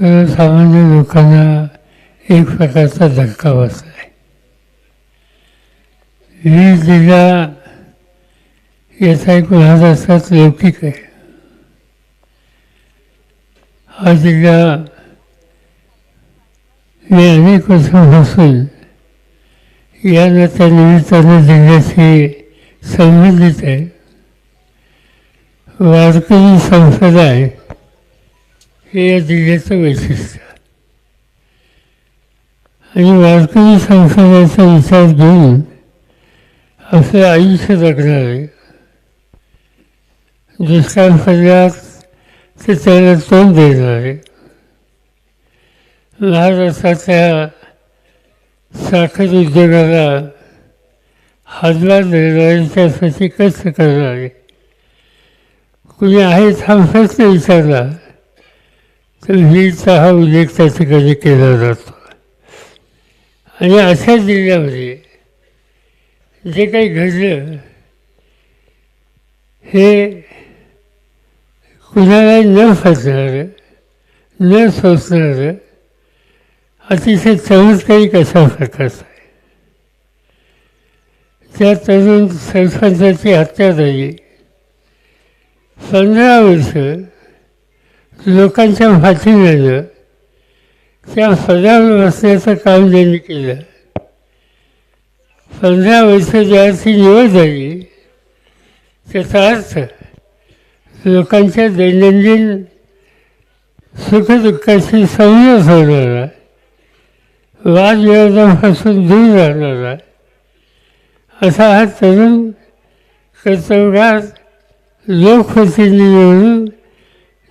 सर्वसामान्य लोकांना एक प्रकारचा धक्का बसला आहे वीज दिला याचा एक महाराष्ट्रात लौकिक आहे. हा जिल्हा मी अनेक वर्षापासून या नात्या निमित्तानं जिल्ह्याशी संबंधित आहे. वारकरी आहे हे या जिल्ह्याचं वैशिष्ट्य. आणि वारकरी संप्रदायाचा विचार घेऊन आपलं आयुष्य जगणार. आहे दुष्काळ पडल्यास ते त्याला तोंड देणार. आहे महाराष्ट्राच्या साखर उद्योगाला हातभार देणारे त्यासाठी कष्ट करणारे. कुणी आहे हा नाही विचारला? वीरचा हा उल्लेख त्या ठिकाणी केला जातो. आणि अशा जिल्ह्यामध्ये जे काही घडलं हे कुणाला न फसणारं न सोसणारं अतिशय चमत्कारिक अशा प्रकारचं आहे. त्या तरुण सरपंचाची हत्या झाली पंधरा वर्ष लोकांच्या पाठीमागं त्या पदावर बसण्याचं काम त्यांनी केलं. पंधरा वर्ष ज्याची निवड झाली त्याचा अर्थ लोकांच्या दैनंदिन सुखदुःखाशी संयम होणारा वादविवादापासून दूर राहणारा असा हा तरुण कर्तव्यात लोकप्रतिनिधी म्हणून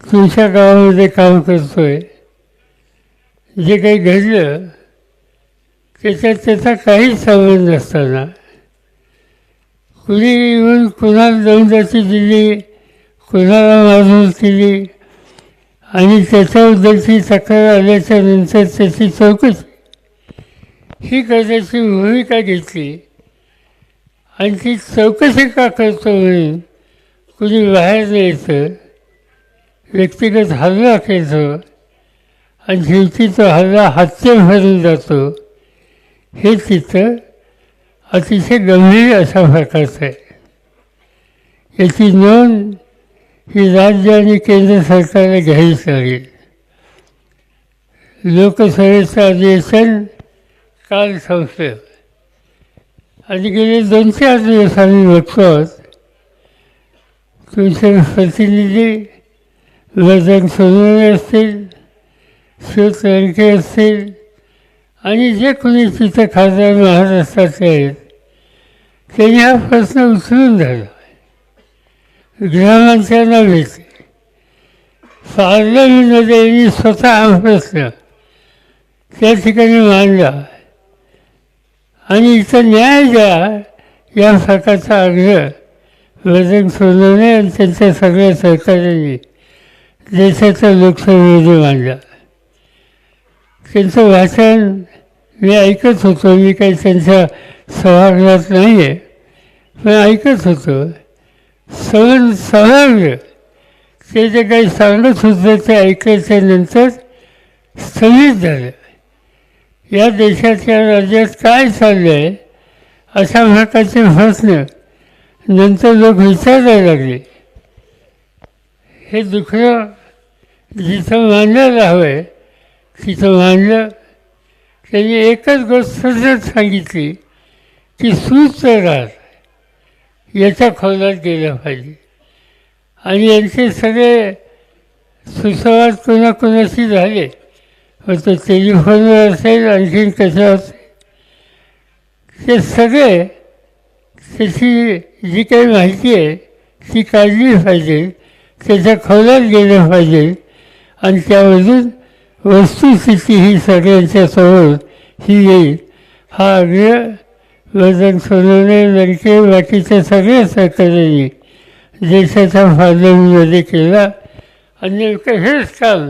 तुमच्या गावामध्ये काम करतोय जे काही घडलं त्याच्यात त्याचा काहीच संबंध नसताना. कुणी येऊन कुणाला दौंदाची दिली कुणाला मारून केली आणि त्याच्याबद्दलची तक्रार आल्याच्यानंतर त्याची चौकशी. ही करण्याची भूमिका घेतली. आणि ती चौकशी का करतो म्हणून कुणी बाहेर न्यायचं? व्यक्तिगत हल्ला केलं आणि शेवटी तो हल्ला हत्या भरून जातो हे चित्र अतिशय गंभीर अशा प्रकारचं आहे. याची नोंद ही राज्य आणि केंद्र सरकारला घ्यावीच लागेल. लोकसभेचं अधिवेशन काल संपलं. आणि गेले दोन चार दिवस आम्ही बघतो आहोत तुमचे प्रतिनिधी वजन सोनवणे असतील शिव असतील आणि जे कोणी तिथं खासदार महाराष्ट्राचे आहेत. त्यांनी हा प्रश्न उचलून धरला ग्रामांच्या भेटले पार्लमेंटमध्ये यांनी स्वतः हा प्रश्न त्या ठिकाणी मांडला आणि इथं न्याय द्या या प्रकारचा आग्रह वजन सोनवणे आणि त्यांच्या सगळ्या सहकार्यांनी देशाचं लोकसभेमध्ये मांडला त्यांचं भाषण मी ऐकत होतो. मी काही त्यांच्या सभागृहात नाही आहे पण ऐकत होतो. सवन समग्र ते जे काही सांगत होतं ते ऐकायच्या नंतर स्थगित झालं. या देशाच्या राज्यात काय चाललं आहे अशा प्रकारचे प्रश्न नंतर लोक विचारायला लागले. हे दुखणं जिथं मांडायला हवं आहे तिथं मांडलं त्यांनी एकच गोष्ट सांगितली की सुस्त राहत याच्या खोलात गेलं पाहिजे. आणि यांचे सगळे सुसंवाद कोणाकोणाशी झाले मग तो टेलिफोनवर असेल आणखीन कशा असेल. ते सगळे त्याची जी काही माहिती आहे ती काढली पाहिजे त्याच्या खोलात गेलं पाहिजे. आणि त्यामधून वस्तुस्थिती ही सगळ्यांच्या समोर ही येईल. हा आग्रह वजन सोनवणे लडके बाकीच्या सगळ्या सरकारने देशाच्या फायदा केला. आणि नेमकं हेच काम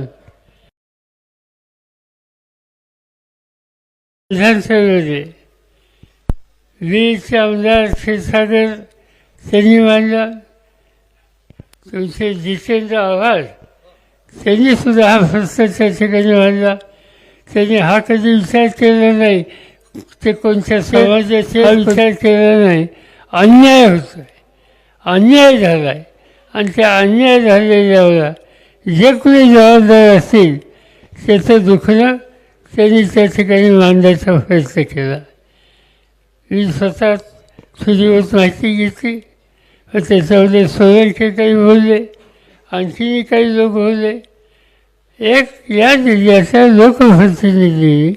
विधानसभेमध्ये वीरचे आमदार क्षीरसागर त्यांनी मांडला तुमचे जितेंद्र आव्हाड त्यांनी सुद्धा हा त्या ठिकाणी मांडला त्यांनी हा कधी विचार केला नाही ते कोणत्या समाजाचे विचार केला नाही अन्याय होतोय अन्याय झाला आहे आणि त्या अन्याय झालेल्यावर जे कोणी जबाबदार असतील त्याचं दुखणं त्यांनी त्या ठिकाणी मांडण्याचा प्रयत्न केला मी स्वतः तुझीवर माहिती घेतली व त्याच्यामध्ये सोयरके काही बोलले आणखीही काही लोक होते. एक या जिल्ह्याचा लोकप्रतिनिधी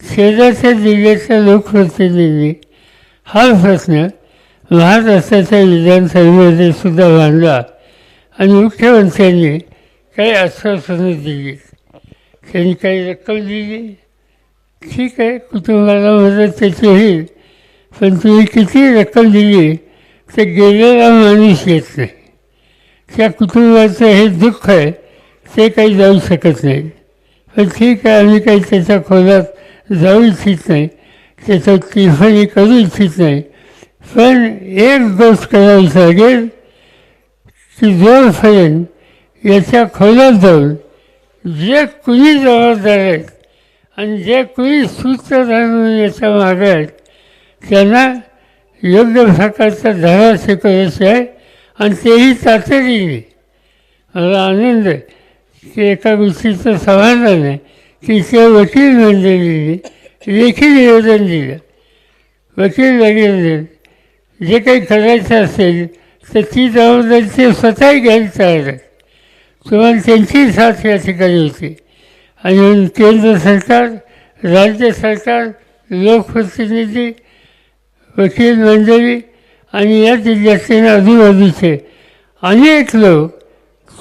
शेजारच्या जिल्ह्याचा लोकप्रतिनिधी. हा प्रश्न महाराष्ट्राच्या विधानसभेमध्ये सुद्धा मांडला आणि मुख्यमंत्र्यांनी काही आश्वासनं दिली. त्यांनी काही रक्कम दिली. ठीक आहे कुटुंबाला मदत त्याची होईल पण तुम्ही किती रक्कम दिली तर गेलेला माणूस येत नाही. त्या कुटुंबाचं हे दुःख आहे ते काही जाऊ शकत नाही. पण ठीक आहे आम्ही काही त्याच्या खोलात जाऊ इच्छित नाही. त्याचं टिफणी करू इच्छित नाही. पण एक गोष्ट करावी लागेल की जोपर्यंत याच्या खोलात जाऊन जे कुणी जबाबदार आहेत आणि जे कुणी सूत्रधार म्हणून याच्या मागे आहेत त्यांना योग्य प्रकारचा धडा शिकवायचा आहे. आणि तेही तातडीने मला आनंद आहे की एका गोष्टीचं समाधान आहे की त्या वकील मंडळीने लेखी निवेदन दिलं. वकील वगैरे जे काही करायचं असेल तर ती जबाबदारी ते स्वतःही घ्यायला तयार आहेत तुम्हाला त्यांची साथ या ठिकाणी होती. आणि केंद्र सरकार राज्य सरकार लोकप्रतिनिधी वकील मंडळी आणि या जिल्ह्यातील आजूबाजूचे अनेक लोक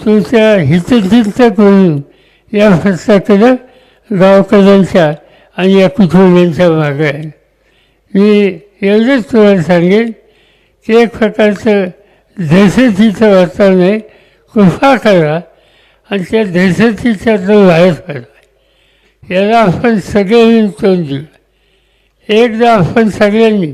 तुमच्या हितचिंतक करून या प्रश्नाकडं गावकऱ्यांच्या आणि या कुटुंबियांच्या मागे आहे मी एवढंच तुम्हाला सांगेन की एक प्रकारचं दहशतीचं वातावरण आहे. कृपा करा आणि त्या दहशतीच्यातून बाहेर पडा याला आपण सगळे तोंड देऊ. एकदा आपण सगळ्यांनी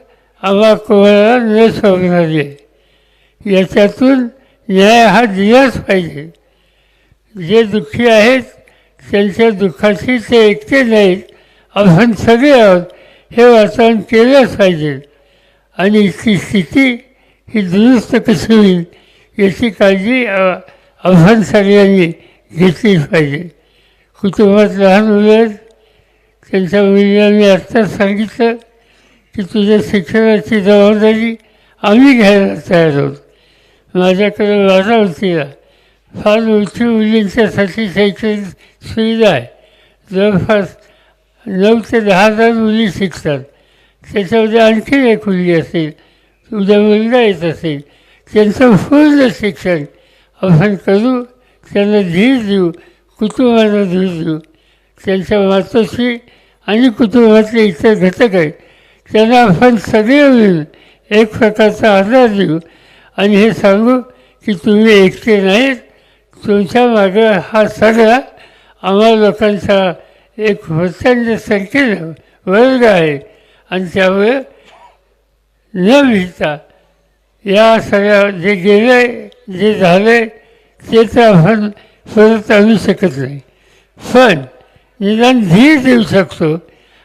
आम्हा कोणाला न शोधणारी याच्यातून न्याय हा दिलाच पाहिजे. जे दुःखी आहेत त्यांच्या दुःखाशी ते एकटे नाहीत. आपण सगळे आहोत हे वातावरण केलंच पाहिजे. आणि ती स्थिती ही दुरुस्त कशी होईल याची काळजी आव्हान सगळ्यांनी घेतलीच पाहिजे. कुटुंबात लहान मुलं आहेत त्यांच्या मुलांनी आत्ताच सांगितलं. की तुझ्या शिक्षणाची जबाबदारी आम्ही घ्यायला तयार आहोत माझ्याकडे माझा वतीला फार मोठी मुलींच्यासाठी शैक्षणिक सुविधा आहे. जवळपास नऊ ते दहा हजार मुली शिकतात. त्याच्यामध्ये आणखी एक मुलगी असेल उद्या मुलगा येत असेल त्यांचं पूर्ण शिक्षण आपण करू त्यांना धीर देऊ कुटुंबाला धीर देऊ. त्यांच्या मातोश्री आणि कुटुंबातले इतर घटक आहेत. त्यांना आपण सगळे मिळून एक प्रकारचा आधार देऊ. आणि हे सांगू की तुम्ही एकटे नाहीत. तुमच्या मागं हा सगळा आम्हा लोकांचा एक प्रचंड संख्येनं वर्ग आहे. आणि त्यामुळे न भिता या सगळ्या जे गेले जे झाले ते तर आपण परत आणू शकत नाही. पण निदान धीर देऊ शकतो.